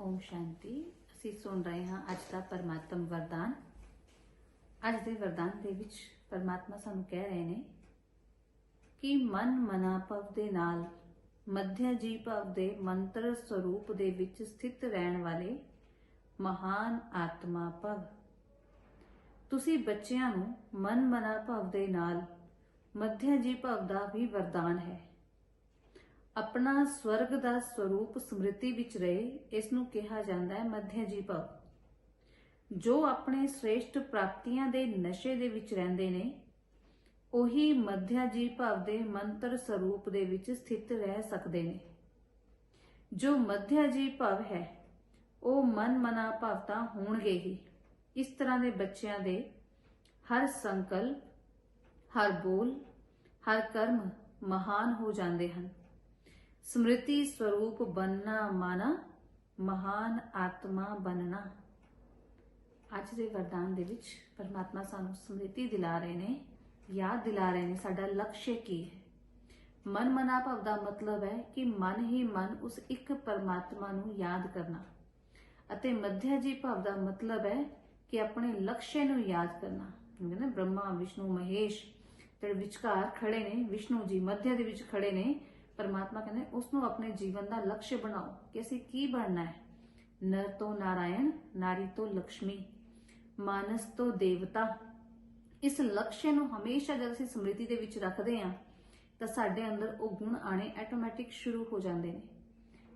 ਓਮ ਸ਼ਾਂਤੀ। ਅਸੀਂ ਸੁਣ ਰਹੇ ਹਾਂ ਅੱਜ ਦਾ ਪਰਮਾਤਮ ਵਰਦਾਨ। ਅੱਜ ਦੇ ਵਰਦਾਨ ਦੇ ਵਿੱਚ ਪਰਮਾਤਮਾ ਸਾਨੂੰ ਕਹਿ ਰਹੇ ਨੇ ਕਿ ਮਨ ਮਨਾਪਵ ਦੇ ਨਾਲ ਮਧਿਆ ਜੀ ਭਵ ਦੇ ਮੰਤਰ ਸਰੂਪ ਦੇ ਵਿੱਚ ਸਥਿਤ ਰਹਿਣ ਵਾਲੇ ਮਹਾਨ ਆਤਮਾ ਭਵ। ਤੁਸੀਂ ਬੱਚਿਆਂ ਨੂੰ ਮਨ ਮਨਾਪਵ ਦੇ ਨਾਲ ਮਧਿਆ ਜੀ ਭਵ ਦਾ ਵੀ ਵਰਦਾਨ ਹੈ। ਆਪਣਾ ਸਵਰਗ ਦਾ ਸਰੂਪ ਸਮ੍ਰਿਤੀ ਵਿੱਚ ਰਹੇ, ਇਸ ਨੂੰ ਕਿਹਾ ਜਾਂਦਾ ਹੈ ਮਧਿਆ ਜੀਵ ਭਵ ਜੋ ਆਪਣੇ ਸ੍ਰੇਸ਼ਟ ਪ੍ਰਾਪਤੀਆਂ ਦੇ ਨਸ਼ੇ ਦੇ ਵਿੱਚ ਰਹਿੰਦੇ ਨੇ, ਉਹੀ ਮਧਿਆ ਜੀਵ ਭਾਵ ਦੇ ਮੰਤਰ ਸਰੂਪ ਦੇ ਵਿੱਚ ਸਥਿਤ ਰਹਿ ਸਕਦੇ ਨੇ। ਜੋ ਮਧਿਆ ਜੀਵ ਭਵ ਹੈ, ਉਹ ਮਨ ਮਨਾ ਭਵ ਤਾਂ ਹੋਣਗੇ ਹੀ। ਇਸ ਤਰ੍ਹਾਂ ਦੇ ਬੱਚਿਆਂ ਦੇ ਹਰ ਸੰਕਲਪ, ਹਰ ਬੋਲ, ਹਰ ਕਰਮ ਮਹਾਨ ਹੋ ਜਾਂਦੇ ਹਨ। ਸਮ੍ਰਿਤੀ ਸਰੂਪ ਬੰਨਾ ਮਾਨਾ, ਮਹਾਨ ਆਤਮਾ ਬਣਨਾ ਅੱਜ ਦੇ ਵਰਦਾਨ ਦੇ ਵਿੱਚ ਪਰਮਾਤਮਾ ਸਾਨੂੰ ਸਮ੍ਰਿਤੀ ਦਿਲਾ ਰਹੇ ਨੇ, ਯਾਦ ਦਿਲਾ ਰਹੇ ਨੇ ਸਾਡਾ ਲਕਸ਼ ਕੀ ਹੈ। ਮਨ ਮਨਾ ਭਵ ਦਾ ਮਤਲਬ ਹੈ ਕਿ ਮਨ ਹੀ ਮਨ ਉਸ ਇੱਕ ਪਰਮਾਤਮਾ ਨੂੰ ਯਾਦ ਕਰਨਾ। ਅਤੇ ਮਧਿਆ ਜੀ ਭਵ ਦਾ ਮਤਲਬ ਹੈ ਕਿ ਆਪਣੇ ਲਕਸ਼ ਨੂੰ ਯਾਦ ਕਰਨਾ। ਕਹਿੰਦੇ ਨੇ ਬ੍ਰਹਮਾ, ਵਿਸ਼ਨੂੰ, ਮਹੇਸ਼ ਜਿਹੜੇ ਵਿਚਕਾਰ ਖੜੇ ਨੇ, ਵਿਸ਼ਨੂੰ ਜੀ ਮਧਿਆ ਦੇ ਵਿੱਚ ਖੜੇ ਨੇ ਪਰਮਾਤਮਾ ਕਹਿੰਦੇ ਉਸ ਨੂੰ ਆਪਣੇ ਜੀਵਨ ਦਾ ਲਕਸ਼ ਬਣਾਓ ਕਿ ਅਸੀਂ ਕੀ ਬਣਨਾ ਹੈ। ਨਰ ਤੋਂ ਨਾਰਾਇਣ, ਨਾਰੀ ਤੋਂ ਲక్ష్ਮੀ ਮਾਨਸ ਤੋਂ ਦੇਵਤਾ। ਇਸ ਲਕਸ਼ ਨੂੰ ਹਮੇਸ਼ਾ ਜਦ ਅਸੀਂ ਸਮ੍ਰਿਤੀ ਦੇ ਵਿੱਚ ਰੱਖਦੇ ਹਾਂ, ਤਾਂ ਸਾਡੇ ਅੰਦਰ ਉਹ ਗੁਣ ਆਣੇ ਆਟੋਮੈਟਿਕ ਸ਼ੁਰੂ ਹੋ ਜਾਂਦੇ ਨੇ।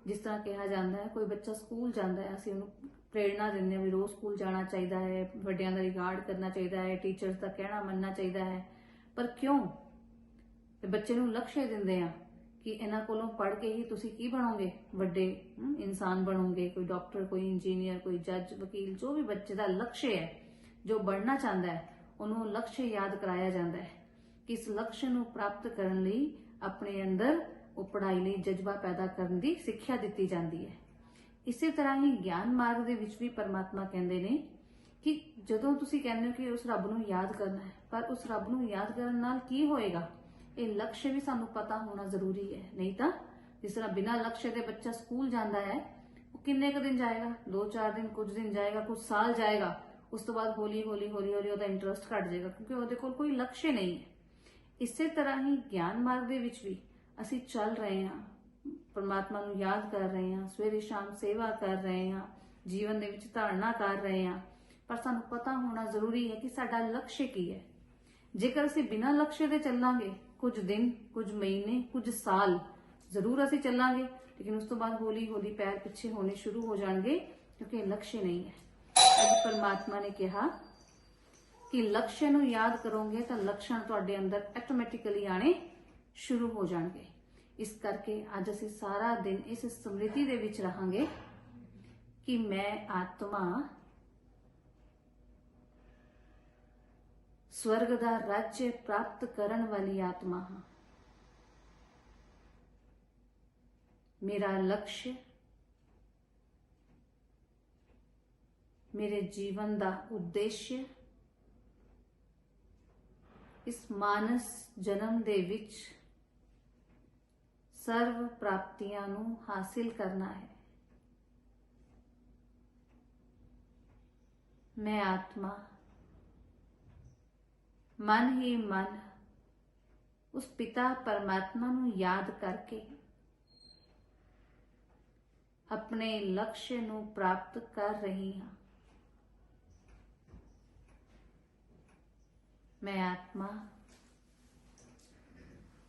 ਜਿਸ ਤਰ੍ਹਾਂ ਕਿਹਾ ਜਾਂਦਾ ਹੈ, ਕੋਈ ਬੱਚਾ ਸਕੂਲ ਜਾਂਦਾ ਹੈ, ਅਸੀਂ ਉਹਨੂੰ ਪ੍ਰੇਰਣਾ ਦਿੰਦੇ ਹਾਂ ਵੀ ਰੋਜ਼ ਸਕੂਲ ਜਾਣਾ ਚਾਹੀਦਾ ਹੈ, ਵੱਡਿਆਂ ਦਾ ਰਿਗਾਰਡ ਕਰਨਾ ਚਾਹੀਦਾ ਹੈ ਟੀਚਰਸ ਦਾ ਕਹਿਣਾ ਮੰਨਣਾ ਚਾਹੀਦਾ ਹੈ। ਪਰ ਕਿਉਂ? ਤੇ ਬੱਚੇ ਨੂੰ ਲਕਸ਼ ਦਿੰਦੇ ਆ ਕਿ ਇਹਨਾਂ ਕੋਲੋਂ ਪੜ੍ਹ ਕੇ ਹੀ ਤੁਸੀਂ ਕੀ ਬਣੋਗੇ? ਵੱਡੇ ਇਨਸਾਨ ਬਣੋਗੇ ਕੋਈ ਡਾਕਟਰ ਕੋਈ ਇੰਜੀਨੀਅਰ ਕੋਈ ਜੱਜ ਵਕੀਲ ਜੋ ਵੀ ਬੱਚੇ ਦਾ ਲਕਸ਼ ਹੈ ਜੋ ਬਣਨਾ ਚਾਹੁੰਦਾ ਹੈ ਉਹਨੂੰ ਲਕਸ਼ ਯਾਦ ਕਰਾਇਆ ਜਾਂਦਾ ਹੈ ਕਿ ਇਸ ਲਕਸ਼ ਨੂੰ ਪ੍ਰਾਪਤ ਕਰਨ ਲਈ ਆਪਣੇ ਅੰਦਰ ਉਹ ਪੜ੍ਹਾਈ ਲਈ ਜਜ਼ਬਾ ਪੈਦਾ ਕਰਨ ਦੀ ਸਿੱਖਿਆ ਦਿੱਤੀ ਜਾਂਦੀ ਹੈ। ਇਸੇ ਤਰ੍ਹਾਂ ਹੀ ਗਿਆਨ ਮਾਰਗ ਦੇ ਵਿੱਚ ਵੀ ਪਰਮਾਤਮਾ ਕਹਿੰਦੇ ਨੇ ਕਿ ਜਦੋਂ ਤੁਸੀਂ ਕਹਿੰਦੇ ਹੋ ਕਿ ਉਸ ਰੱਬ ਨੂੰ ਯਾਦ ਕਰਨਾ ਹੈ ਪਰ ਉਸ ਰੱਬ ਨੂੰ ਯਾਦ ਕਰਨ ਨਾਲ ਕੀ ਹੋਏਗਾ? ਇਹ ਲਕਸ਼ ਵੀ ਸਾਨੂੰ ਪਤਾ ਹੋਣਾ ਜ਼ਰੂਰੀ ਹੈ। ਨਹੀਂ ਤਾਂ, ਜਿਸ ਤਰ੍ਹਾਂ ਬਿਨਾਂ ਲਕਸ਼ ਦੇ ਬੱਚਾ ਸਕੂਲ ਜਾਂਦਾ ਹੈ, ਉਹ ਕਿੰਨੇ ਕੁ ਦਿਨ ਜਾਏਗਾ? 2-4 ਦਿਨ, ਕੁਝ ਦਿਨ ਜਾਏਗਾ, ਕੁਝ ਸਾਲ ਜਾਏਗਾ, ਉਸ ਤੋਂ ਬਾਅਦ ਹੌਲੀ ਹੌਲੀ ਹੌਲੀ ਹੌਲੀ ਉਹਦਾ ਇੰਟਰਸਟ ਘਟ ਜਾਏਗਾ, ਕਿਉਂਕਿ ਉਹਦੇ ਕੋਲ ਕੋਈ ਲਕਸ਼ ਨਹੀਂ ਹੈ। ਇਸੇ ਤਰ੍ਹਾਂ ਹੀ ਗਿਆਨ ਮਾਰਗ ਦੇ ਵਿੱਚ ਵੀ ਅਸੀਂ ਚੱਲ ਰਹੇ ਹਾਂ, ਪਰਮਾਤਮਾ ਨੂੰ ਯਾਦ ਕਰ ਰਹੇ ਹਾਂ, ਸਵੇਰੇ ਸ਼ਾਮ ਸੇਵਾ ਕਰ ਰਹੇ ਹਾਂ, ਜੀਵਨ ਦੇ ਵਿੱਚ ਧਾਰਨਾ ਕਰ ਰਹੇ ਹਾਂ, ਪਰ ਸਾਨੂੰ ਪਤਾ ਹੋਣਾ ਜ਼ਰੂਰੀ ਹੈ ਕਿ ਸਾਡਾ ਲਕਸ਼ ਕੀ ਹੈ। ਜੇਕਰ ਅਸੀਂ ਬਿਨਾਂ ਲਕਸ਼ਯ ਦੇ ਚੱਲਾਂਗੇ ਕੁਝ ਦਿਨ, ਕੁਝ ਮਹੀਨੇ, ਕੁਝ ਸਾਲ ਜ਼ਰੂਰ ਅਸੀਂ ਚੱਲਾਂਗੇ। ਲੇਕਿਨ ਉਸ ਤੋਂ ਬਾਅਦ ਹੌਲੀ ਹੌਲੀ ਪੈਰ ਪਿੱਛੇ ਹੋਣੇ ਸ਼ੁਰੂ ਹੋ ਜਾਣਗੇ, ਕਿਉਂਕਿ ਇਹ ਲਕਸ਼ ਨਹੀਂ ਹੈ। ਅੱਜ ਪਰਮਾਤਮਾ ਨੇ ਕਿਹਾ ਕਿ ਲਕਸ਼ ਨੂੰ ਯਾਦ ਕਰੋਗੇ ਤਾਂ ਲਕਸ਼ਣ ਤੁਹਾਡੇ ਅੰਦਰ ਆਟੋਮੈਟਿਕਲੀ ਆਣੇ ਸ਼ੁਰੂ ਹੋ ਜਾਣਗੇ। ਇਸ ਕਰਕੇ ਅੱਜ ਅਸੀਂ ਸਾਰਾ ਦਿਨ ਇਸ ਸਮ੍ਰਿਤੀ ਦੇ ਵਿੱਚ ਰਹਾਂਗੇ ਕਿ ਮੈਂ ਆਤਮਾ ਸਵਰਗ ਦਾ ਰਾਜ ਪ੍ਰਾਪਤ ਕਰਨ ਵਾਲੀ ਆਤਮਾ ਹਾਂ ਮੇਰਾ ਲਕਸ਼ ਮੇਰੇ ਜੀਵਨ ਦਾ ਉਦੇਸ਼ ਇਸ ਮਾਨਸ ਜਨਮ ਦੇ ਵਿੱਚ ਸਰਵ ਪ੍ਰਾਪਤੀਆਂ ਨੂੰ ਹਾਸਿਲ ਕਰਨਾ ਹੈ ਮੈਂ ਆਤਮਾ मन ही मन उस पिता परमात्मा नु याद करके अपने लक्ष्य नु प्राप्त कर रही हाँ मैं आत्मा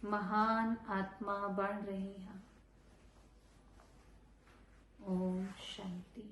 महान आत्मा बन रही हाँ ओम शांति